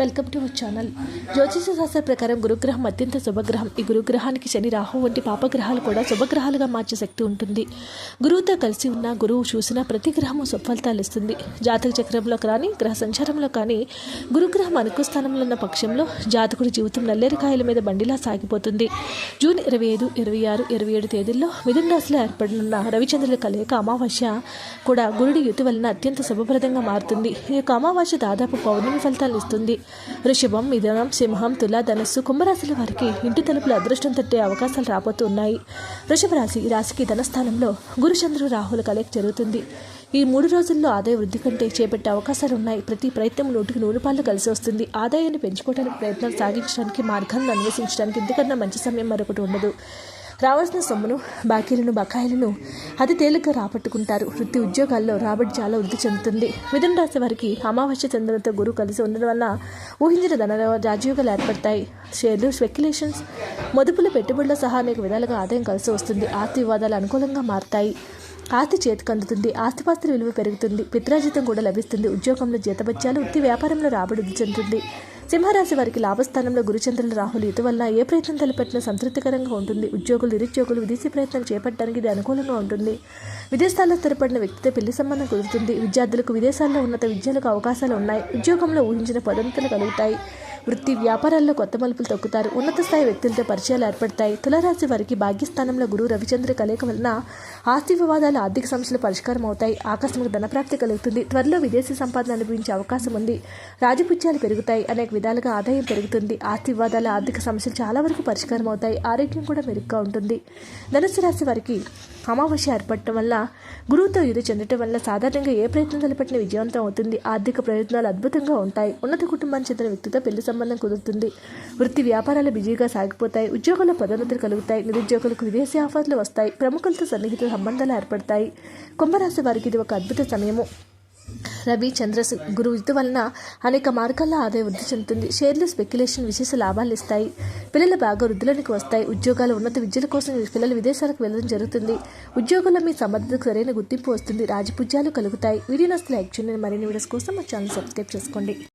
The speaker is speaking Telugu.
Welcome to our channel. జ్యోతిష శాస్త్ర ప్రకారం గురుగ్రహం అత్యంత శుభగ్రహం. ఈ గురుగ్రహానికి శని రాహు వంటి పాపగ్రహాలు కూడా శుభగ్రహాలుగా మార్చే శక్తి ఉంటుంది. గురువుతో కలిసి ఉన్న గురువు చూసిన ప్రతి గ్రహము సుఫలితాలు ఇస్తుంది. జాతక చక్రంలో కానీ గ్రహ సంచారంలో కానీ గురుగ్రహం అనుకు స్థానంలో ఉన్న పక్షంలో జాతకుడి జీవితం నల్లేరికాయల మీద బండిలా సాగిపోతుంది. జూన్ ఇరవై ఐదు ఇరవై ఆరు ఇరవై ఏడు తేదీల్లో మిథున రాశిలో ఏర్పడనున్న రవిచంద్రుల కలయిక అమావాస్య కూడా గురుడి యుతి వలన అత్యంత శుభప్రదంగా మారుతుంది. ఈ యొక్క అమావాస్య దాదాపు పౌర్ణమి ఫలితాలు ఇస్తుంది. వృషభం మిథునం సింహం తుల ధనస్సు కుంభరాశుల వారికి ఇంటి తలుపులు అదృష్టం తట్టే అవకాశాలు రాబోతూ ఉన్నాయి వృషభ రాశి ఈ రాశికి ధనస్థానంలో గురుచంద్రుడు రాహుల కలయిక జరుగుతుంది. ఈ మూడు రోజుల్లో ఆదాయ వృద్ధి కంటే చేపట్టే అవకాశాలు ఉన్నాయి. ప్రతి ప్రయత్నం నూటికి నూరు పాలు కలిసి వస్తుంది. ఆదాయాన్ని పెంచుకోవడానికి ప్రయత్నాలు సాగించడానికి మార్గాలను అన్వేషించడానికి ఇంతకన్నా మంచి సమయం మరొకటి ఉండదు. రావాల్సిన సొమ్మును బాకీలను బకాయిలను అతి తేలిక రాబట్టుకుంటారు. వృత్తి ఉద్యోగాల్లో రాబడి చాలా వృద్ధి చెందుతుంది. మిథున రాశి వారికి అమావాస్య చంద్రులతో గురువు కలిసి ఉండడం వల్ల ఊహించిన ధన రాజయోగాలు ఏర్పడతాయి. షేర్లు స్పెక్యులేషన్స్ మదుపుల పెట్టుబడుల సహా అనేక విధాలుగా ఆదాయం కలిసి వస్తుంది. ఆస్తి వివాదాలు అనుకూలంగా మారుతాయి. ఆస్తి చేతికి అందుతుంది. ఆస్తిపాస్తుల విలువ పెరుగుతుంది. పిత్రాజితం కూడా లభిస్తుంది. ఉద్యోగంలో జీతభత్యాలు వృత్తి వ్యాపారంలో రాబడి వృద్ధి చెందుతుంది. సింహరాశి వారికి లాభస్థానంలో గురుచంద్రుల రాహులు ఇటు వల్ల ఏ ప్రయత్నం తలపెట్టినా సంతృప్తికరంగా ఉంటుంది. ఉద్యోగులు నిరుద్యోగులు విదేశీ ప్రయత్నం చేపట్టడానికి ఇది అనుకూలంగా ఉంటుంది. విదేశాల్లో స్థిరపడిన వ్యక్తితో పెళ్ళి సంబంధం కుదురుతుంది. విద్యార్థులకు విదేశాల్లో ఉన్నత విద్యలకు అవకాశాలు ఉన్నాయి. ఉద్యోగంలో ఊహించిన పదోన్నతులు కలుగుతాయి. వృత్తి వ్యాపారాల్లో కొత్త మలుపులు తొక్కుతారు. ఉన్నత స్థాయి వ్యక్తులతో పరిచయాలు ఏర్పడతాయి. తులరాశి వారికి భాగ్యస్థానంలో గురువు రవిచంద్ర కలయిక వలన ఆస్తి వివాదాలు ఆర్థిక సమస్యలు పరిష్కారం అవుతాయి. ఆకస్మిక ధనప్రాప్తి కలుగుతుంది. త్వరలో విదేశీ సంపాదన అనుభవించే అవకాశం ఉంది. రాజపుత్యాలు పెరుగుతాయి. అనేక విధాలుగా ఆదాయం పెరుగుతుంది. ఆస్తి వివాదాల ఆర్థిక సమస్యలు చాలా వరకు పరిష్కారం అవుతాయి. ఆరోగ్యం కూడా మెరుగ్గా ఉంటుంది. ధనుసు రాశి వారికి అమావాస్య ఏర్పడటం వల్ల గురువుతో యుద్ధ చెందటం వల్ల సాధారణంగా ఏ ప్రయత్నం తలపెట్టిన విజయవంతం అవుతుంది. ఆర్థిక ప్రయోజనాలు అద్భుతంగా ఉంటాయి. ఉన్నత కుటుంబానికి చెందిన వ్యక్తితో పెళ్ళి సంబంధం కుదురుతుంది. వృత్తి వ్యాపారాలు బిజీగా సాగిపోతాయి. ఉద్యోగంలో పదోన్నతులు కలుగుతాయి. నిరుద్యోగులకు విదేశీ ఆఫర్లు వస్తాయి. ప్రముఖులతో సన్నిహిత సంబంధాలు ఏర్పడతాయి. కుంభరాశి వారికి ఇది ఒక అద్భుత సమయము. రవి చంద్ర గురు ఇది వలన అనేక మార్గాల్లో ఆదాయం వృద్ధి చెందుతుంది. షేర్లు స్పెక్యులేషన్ విశేష లాభాలు ఇస్తాయి. పిల్లలు బాగా వృద్ధులకు వస్తాయి. ఉద్యోగాలు ఉన్నత విద్యల కోసం పిల్లలు విదేశాలకు వెళ్ళడం జరుగుతుంది. ఉద్యోగంలో మీ సమర్థతకు సరైన గుర్తింపు వస్తుంది. రాజపుజ్యాలు కలుగుతాయి. వీడియో నస్తులు యాక్చువల్ మరిన్ని వీడియోస్ కోసం మా ఛానల్ సబ్స్క్రైబ్ చేసుకోండి.